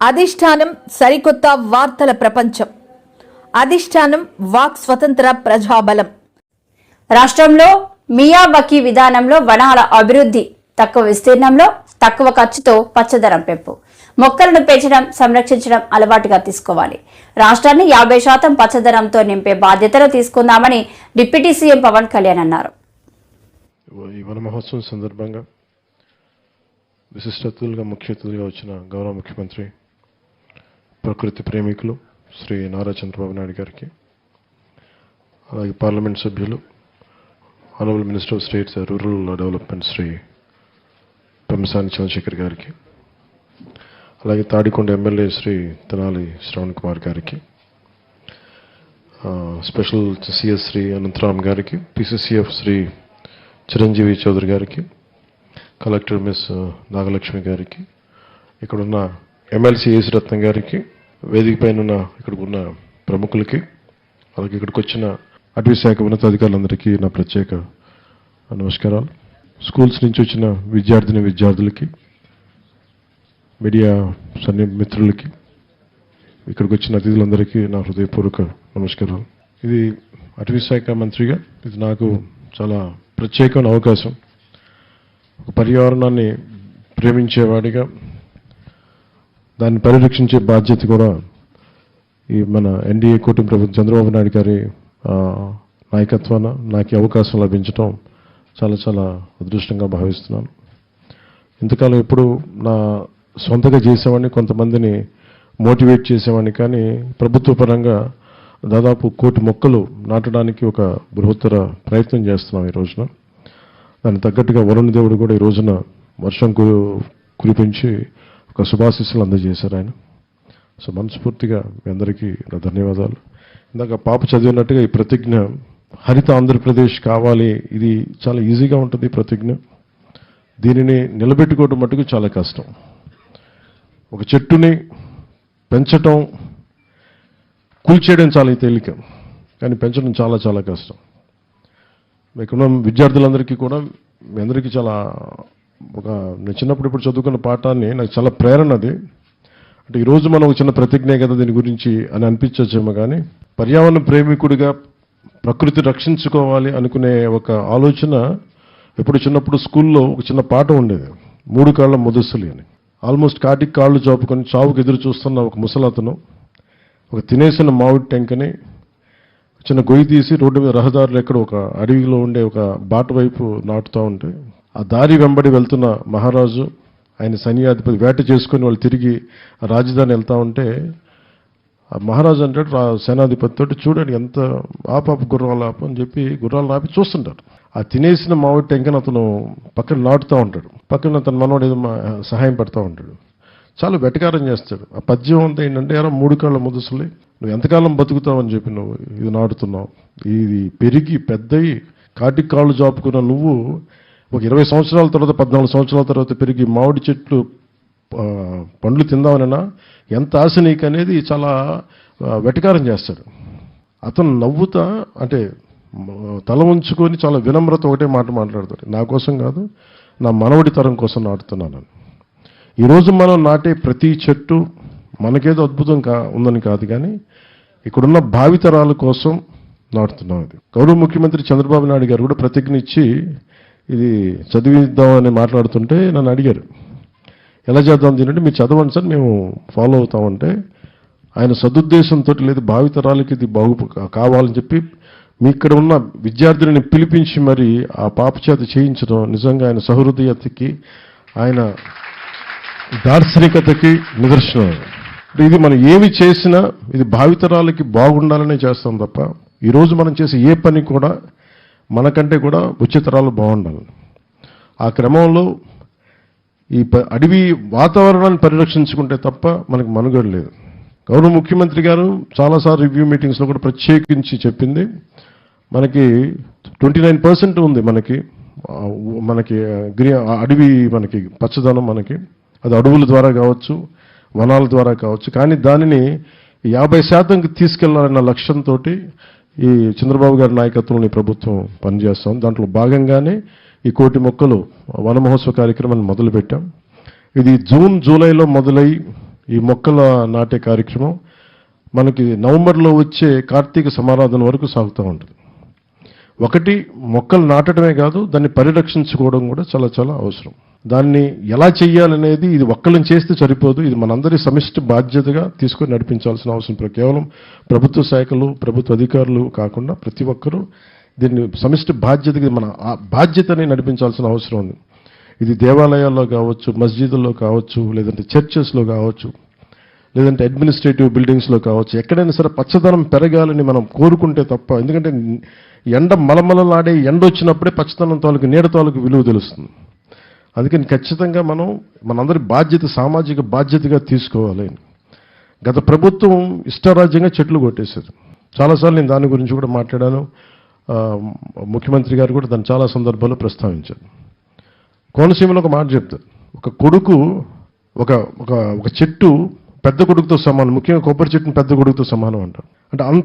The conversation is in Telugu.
అధిష్టానం సరికొత్త వార్తల ప్రపంచం. అధిష్టానం వాక్ స్వతంత్ర ప్రజాబలం. రాష్ట్రంలో మియాబకీ విధానంలో వనాల అభివృద్ధి తక్కువ విస్తీర్ణంలో తక్కువ ఖర్చుతో పచ్చదనం పెంపు. మొక్కలను పెంచడం సంరక్షించడం అలవాటుగా తీసుకోవాలి. రాష్ట్రాన్ని యాభై శాతం పచ్చదనంతో నింపే బాధ్యతలు తీసుకుందామని డిప్యూటీ సీఎం పవన్ కళ్యాణ్ అన్నారు. ఈ వన మహోత్సవం సందర్భంగా విశిష్ట అతిథులుగా ముఖ్య అతిథులుగా వచ్చిన గౌరవ ముఖ్యమంత్రి ప్రకృతి ప్రేమికులు శ్రీ నారా చంద్రబాబు నాయుడు గారికి అలాగే పార్లమెంట్ సభ్యులు honourable minister of states rural development Shri Pemmasani Chandrasekhar గారికి అలాగే తాడికొండ ఎమ్మెల్యే శ్రీ తెనాలి శ్రవణ్ కుమార్ గారికి స్పెషల్ సిఎస్ శ్రీ అనంతరామ్ గారికి పిసిసిఎఫ్ శ్రీ చిరంజీవి చౌదరి గారికి కలెక్టర్ మిస్ నాగలక్ష్మి గారికి ఇక్కడున్న ఎమ్మెల్సీ ఏసి రత్నం గారికి వేదిక పైన ఉన్న ఇక్కడికి ఉన్న ప్రముఖులకి అలాగే ఇక్కడికి వచ్చిన అటవీ శాఖ ఉన్నతాధికారులందరికీ నా ప్రత్యేక నమస్కారాలు. స్కూల్స్ నుంచి వచ్చిన విద్యార్థిని విద్యార్థులకి మీడియా సన్ని మిత్రులకి ఇక్కడికి వచ్చిన అతిథులందరికీ నా హృదయపూర్వక నమస్కారాలు. ఇది అటవీ శాఖ మంత్రిగా ఇది నాకు చాలా ప్రత్యేకమైన అవకాశం. ఒక పర్యావరణాన్ని ప్రేమించేవాడిగా దాన్ని పరిరక్షించే బాధ్యత కూడా ఈ మన ఎన్డీఏ కూటమి ప్రభుత్వం చంద్రబాబు నాయుడు గారి నాయకత్వాన నాకు అవకాశం లభించడం చాలా చాలా అదృష్టంగా భావిస్తున్నాను. ఇంతకాలం ఎప్పుడు నా సొంతగా చేసేవాడిని కొంతమందిని మోటివేట్ చేసేవాడిని కానీ ప్రభుత్వ పరంగా దాదాపు కోటి మొక్కలు నాటడానికి ఒక బృహత్తర ప్రయత్నం చేస్తున్నాం ఈ రోజున. దానికి తగ్గట్టుగా వరుణ దేవుడు కూడా ఈ రోజున వర్షం కు కురిపించి ఒక శుభాశిస్సులు అందజేశారు ఆయన. సో మనస్ఫూర్తిగా మీ అందరికీ నా ధన్యవాదాలు. ఇందాక పాప చదివినట్టుగా ఈ ప్రతిజ్ఞ హరిత ఆంధ్రప్రదేశ్ కావాలి ఇది చాలా ఈజీగా ఉంటుంది ఈ ప్రతిజ్ఞ. దీనిని నిలబెట్టుకోవడం మటుకు చాలా కష్టం. ఒక చెట్టుని పెంచటం కూల్చేయడం చాలా తేలిక కానీ పెంచడం చాలా చాలా కష్టం. మీకున్న విద్యార్థులందరికీ కూడా మీ అందరికీ చాలా ఒక నేను చిన్నప్పుడు ఇప్పుడు చదువుకున్న పాఠాన్ని నాకు చాలా ప్రేరణ అది. అంటే ఈరోజు మనం ఒక చిన్న ప్రతిజ్ఞ కదా దీని గురించి అని అనిపించచ్చేమో కానీ పర్యావరణ ప్రేమికుడిగా ప్రకృతి రక్షించుకోవాలి అనుకునే ఒక ఆలోచన ఎప్పుడు చిన్నప్పుడు స్కూల్లో ఒక చిన్న పాట ఉండేది. మూడు కాళ్ళ ముదస్సులి అని. ఆల్మోస్ట్ కాటికి కాళ్ళు చాపుకొని చావుకు ఎదురు చూస్తున్న ఒక ముసలతను ఒక తినేసిన మామిడి టెంకని చిన్న గొయ్యి తీసి రోడ్డు మీద రహదారులు ఎక్కడ ఒక అడవిలో ఉండే ఒక బాట వైపు నాటుతూ ఉంటే ఆ దారి వెంబడి వెళ్తున్న మహారాజు ఆయన సైన్యాధిపతి వేట చేసుకొని వాళ్ళు తిరిగి రాజధాని వెళ్తా ఉంటే ఆ మహారాజు అంటాడు రా సేనాధిపతి తోటి చూడండి ఎంత ఆపాపు గుర్రాలు ఆపు అని చెప్పి గుర్రాలు ఆపి చూస్తుంటారు. ఆ తినేసిన మామిడి ఇంకా అతను పక్కన నాటుతూ ఉంటాడు. పక్కన తన మనవాడు ఏదో సహాయం పెడతా ఉంటాడు. చాలా వెటకారం చేస్తాడు. ఆ పద్యం అంతా ఏంటంటే ఎలా మూడు కాళ్ళ ముదుసులే నువ్వు ఎంతకాలం బతుకుతావు అని చెప్పి నువ్వు ఇది నాటుతున్నావు. ఇది పెరిగి పెద్దయి కాటికి కాళ్ళు జాపుకున్న నువ్వు ఒక ఇరవై సంవత్సరాల తర్వాత పద్నాలుగు సంవత్సరాల తర్వాత పెరిగి మామిడి చెట్లు పండ్లు తిందామనన్నా ఎంత ఆశ నీకు అనేది చాలా వెటకారం చేస్తాడు. అతను నవ్వుతా అంటే తల ఉంచుకొని చాలా వినమ్రత ఒకటే మాట మాట్లాడతాడు. నా కోసం కాదు నా మనవడి తరం కోసం నాటుతున్నాను. ఈరోజు మనం నాటే ప్రతి చెట్టు మనకేదో అద్భుతం కా ఉందని కాదు కానీ ఇక్కడున్న భావితరాల కోసం నాటుతున్నాం అది గౌరవ ముఖ్యమంత్రి చంద్రబాబు నాయుడు గారు కూడా ప్రతిజ్ఞ ఇచ్చి ఇది చదివిద్దామని మాట్లాడుతుంటే నన్ను అడిగారు. ఎలా చేద్దాం దీనంటే మీరు చదవండి సార్ మేము ఫాలో అవుతామంటే ఆయన సదుద్దేశంతో లేదు భావితరాలకి ఇది బాగు కావాలని చెప్పి మీ ఇక్కడ ఉన్న విద్యార్థులని పిలిపించి మరి ఆ పాప చేత చేయించడం నిజంగా ఆయన సహృదయతకి ఆయన దార్శనికతకి నిదర్శనం. ఇది మనం ఏమి చేసినా ఇది భావితరాలకి బాగుండాలనే చేస్తాం తప్ప ఈరోజు మనం చేసే ఏ పని కూడా మనకంటే కూడా ఉచితరాలు బాగుండాలి. ఆ క్రమంలో ఈ ప- అడవి వాతావరణాన్ని పరిరక్షించుకుంటే తప్ప మనకు మనుగడ లేదు. గౌరవ ముఖ్యమంత్రి గారు చాలాసార్లు రివ్యూ మీటింగ్స్లో కూడా ప్రత్యేకించి చెప్పింది. మనకి ట్వంటీ నైన్ పర్సెంట్ ఉంది మనకి. మనకి గ్రీ అడవి మనకి పచ్చదనం మనకి. అది అడవుల ద్వారా కావచ్చు వనాల ద్వారా కావచ్చు. కానీ దానిని యాభై శాతంకి తీసుకెళ్ళాలన్న లక్ష్యంతో ఈ చంద్రబాబు గారి నాయకత్వంలో ప్రభుత్వం పనిచేస్తాం. దాంట్లో భాగంగానే ఈ కోటి మొక్కలు వన మహోత్సవ కార్యక్రమాన్ని మొదలుపెట్టాం. ఇది జూన్ జూలైలో మొదలై ఈ మొక్కల నాటే కార్యక్రమం మనకి నవంబర్లో వచ్చే కార్తీక సమారాధన వరకు సాగుతూ ఉంటుంది. ఒకటి మొక్కలు నాటడమే కాదు దాన్ని పరిరక్షించుకోవడం కూడా చాలా చాలా అవసరం. దాన్ని ఎలా చేయాలనేది ఇది ఒక్కళ్ళని చేస్తే సరిపోదు. ఇది మనందరి సమిష్టి బాధ్యతగా తీసుకొని నడిపించాల్సిన అవసరం కేవలం ప్రభుత్వ శాఖలు ప్రభుత్వ అధికారులు కాకుండా ప్రతి ఒక్కరూ దీన్ని సమిష్టి బాధ్యతగా మన ఆ బాధ్యతని నడిపించాల్సిన అవసరం ఉంది. ఇది దేవాలయాల్లో కావచ్చు మస్జిదుల్లో కావచ్చు లేదంటే చర్చెస్లో కావచ్చు లేదంటే అడ్మినిస్ట్రేటివ్ బిల్డింగ్స్లో కావచ్చు ఎక్కడైనా సరే పచ్చదనం పెరగాలని మనం కోరుకుంటే తప్ప ఎందుకంటే ఎండ మలమలలాడే ఎండ వచ్చినప్పుడే పచ్చదనం తాలూకు నీడ తాలూకు విలువ తెలుస్తుంది. అందుకని ఖచ్చితంగా మనం మనందరి బాధ్యత సామాజిక బాధ్యతగా తీసుకోవాలి. గత ప్రభుత్వం ఇష్టారాజ్యంగా చెట్లు కొట్టేశారు. చాలాసార్లు నేను దాని గురించి కూడా మాట్లాడాను. ముఖ్యమంత్రి గారు కూడా దాన్ని చాలా సందర్భాల్లో ప్రస్తావించారు. కోనసీమలో ఒక మాట చెప్తారు. ఒక కొడుకు ఒక ఒక ఒక చెట్టు పెద్ద కొడుకుతో సమానం. ముఖ్యంగా కొబ్బరి చెట్టుని పెద్ద కొడుకుతో సమానం అంటారు. అంటే అంత